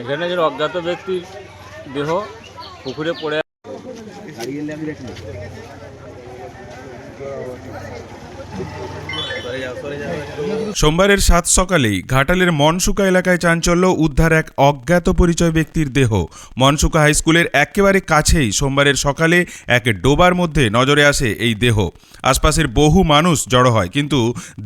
এখানে যে অজ্ঞাত ব্যক্তির দেহ পুকুরে পড়ে সোমবারের সাত সকালেই ঘাটালের মনসুকা এলাকায় চাঞ্চল্য, উদ্ধার এক অজ্ঞাত পরিচয় ব্যক্তির দেহ। মনসুকা হাইস্কুলের একেবারে কাছেই সোমবারের সকালে এক ডোবার মধ্যে নজরে আসে এই দেহ। আশপাশের বহু মানুষ জড়ো হয়, কিন্তু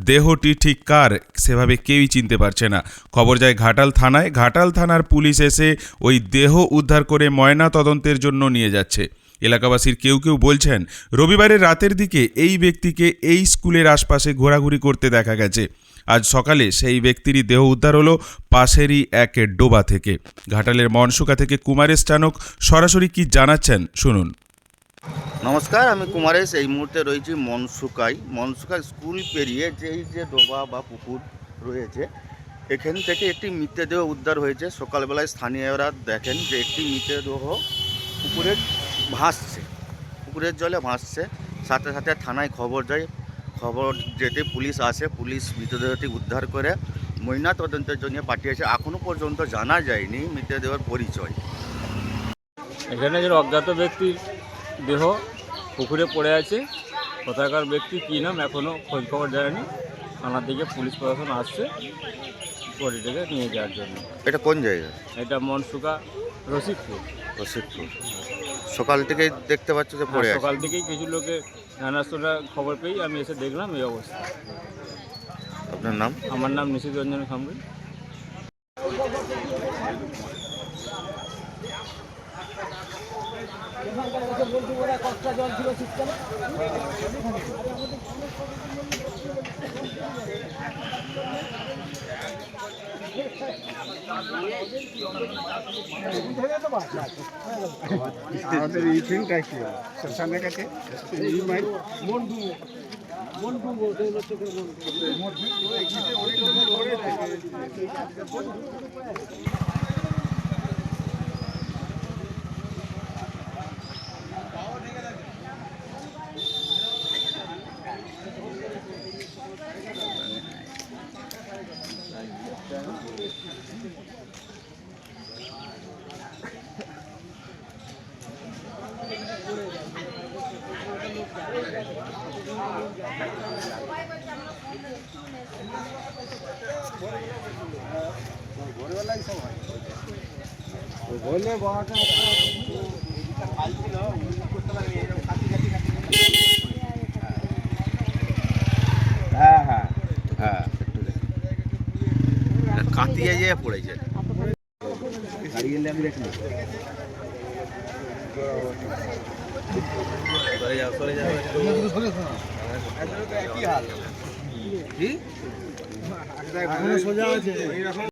দেহটি ঠিক কার সেভাবে কেউই চিনতে পারছে না। খবর যায় ঘাটাল থানায়। ঘাটাল থানার পুলিশ এসে ওই দেহ উদ্ধার করে ময়না তদন্তের জন্য নিয়ে যাচ্ছে। এলাকাবাসীর কেউ কেউ বলছেন, রবিবারের রাতের দিকে এই ব্যক্তিকে এই স্কুলের আশপাশে ঘোরাঘুরি করতে দেখা গেছে। আজ সকালে সেই ব্যক্তিরই দেহ উদ্ধার হলো পাশেরই এক ডোবা থেকে। ঘাটালের মনসুকা থেকে কুমারেশ চানক সরাসরি কি জানাচ্ছেন শুনুন। নমস্কার, আমি কুমারেশ, এই মুহূর্তে রয়েছি মনসুকাই মনসুকা স্কুল পেরিয়ে যেই যে ডোবা বা পুকুর রয়েছে, এখান থেকে একটি মৃতদেহ উদ্ধার হয়েছে। সকালবেলায় স্থানীয়রা দেখেন যে একটি মৃতদেহ পুকুরে ভাসছে পুকুরের জলে ভাসছে। সাথে সাথে থানায় খবর যায় খবর যেতে পুলিশ আসে পুলিশ মৃতদেহটি উদ্ধার করে ময়না তদন্তের জন্য পাঠিয়েছে। এখনও পর্যন্ত জানা যায়নি মৃতদেহের পরিচয়। এখানে যে অজ্ঞাত ব্যক্তির দেহ পুকুরে পড়ে আছে কোথাকার ব্যক্তি কী নাম এখনও খোঁজ খবর যায়নি থানার দিকে পুলিশ প্রশাসন আসছে বডিটাকে নিয়ে যাওয়ার জন্য। এটা কোন জায়গা? এটা মনসুকা রশিদপুর। রশিদপুর। সকাল থেকে দেখতে পাচ্ছ যে পড়ে হ্যাঁ, আছে। সকাল থেকেই কিছু লোকে জানাশোনা খবর পেয়েই আমি এসে দেখলাম এই অবস্থা। আপনার নাম? আমার নাম নিশিত রঞ্জন খামরি আমাদের এই ফিল্মটা কি শ্মশানের কাছে এই মাইল বলে বাবাটা হ্যাঁ হ্যাঁ। হ্যাঁ যেয়ে পড়েছে। গাড়ি গেলে আমি কি সোজা আছে।